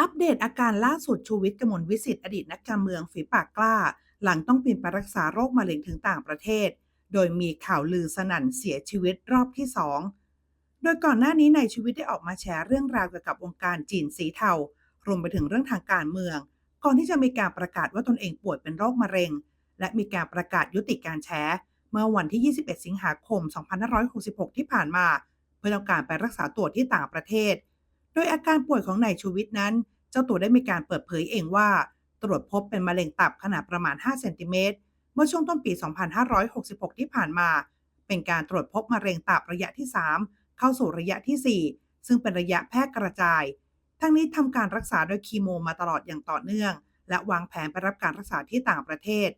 อัปเดตอาการล่าสุดชูวิทย์กมลวิสิทธิ์อดีตนักการเมืองฝีปากกล้า หลังต้องบินไปรักษาโรคมะเร็งถึงต่างประเทศ โดยมีข่าวลือสนั่นเสียชีวิตรอบที่สองโดยก่อนหน้านี้ในชีวิตได้ออกมาแชร์เรื่องราวเกี่ยวกับวงการจีนสีเทารวมไปถึงเรื่องทางการเมือง ก่อนที่จะมีการประกาศว่าตนเองป่วยเป็นโรคมะเร็ง และมีการประกาศยุติการแชร์เมื่อวันที่ 21 สิงหาคม 2566 ที่ผ่านมา เพื่อต้องการไปรักษาตัวที่ต่างประเทศ โดยอาการป่วยของนายชูวิทย์นั้น เจ้าตัวได้มีการเปิดเผยเองว่า ตรวจพบเป็นมะเร็งตับขนาดประมาณ 5 เซนติเมตร เมื่อช่วงต้นปี 2566 ที่ผ่านมา เป็นการตรวจพบมะเร็งตับระยะที่ 3 เข้าสู่ระยะที่ 4 ซึ่งเป็นระยะแพร่กระจาย ทั้งนี้ทำการรักษาโดยคีโมมาตลอดอย่างต่อเนื่อง และวางแผนไปรับการรักษาที่ต่างประเทศ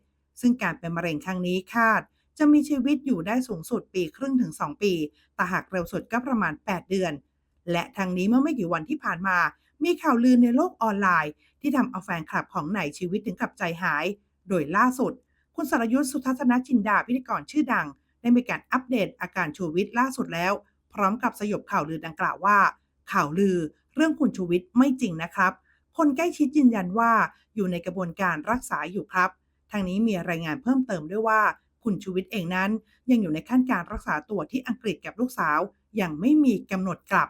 ซึ่งการเป็นมะเร็งครั้งนี้คาด จะมีชีวิตอยู่ได้สูงสุดปีครึ่งถึง 2 ปี แต่หากเร็วสุดก็ประมาณ 8 เดือนและทางนี้เมื่อไม่กี่วันที่ผ่านมา มีข่าวลือในโลกออนไลน์ ที่ทำเอาแฟนคลับของไหนชีวิตถึงกับใจหาย โดยล่าสุด คุณสรยุทธสุทัศนจินดาพิธีกรชื่อดัง ได้มีการอัปเดตอาการชูวิทย์ล่าสุดแล้ว พร้อมกับสยบข่าวลือดังกล่าวว่า ข่าวลือเรื่องคุณชูวิทย์ไม่จริงนะครับ คนใกล้ชิดยืนยันว่าอยู่ในกระบวนการรักษาอยู่ครับ ทางนี้มีรายงานเพิ่มเติมด้วยว่าคุณชูวิทย์เองนั้น ยังอยู่ในขั้นการรักษาตัวที่อังกฤษกับลูกสาว ยังไม่มีกำหนดกลับ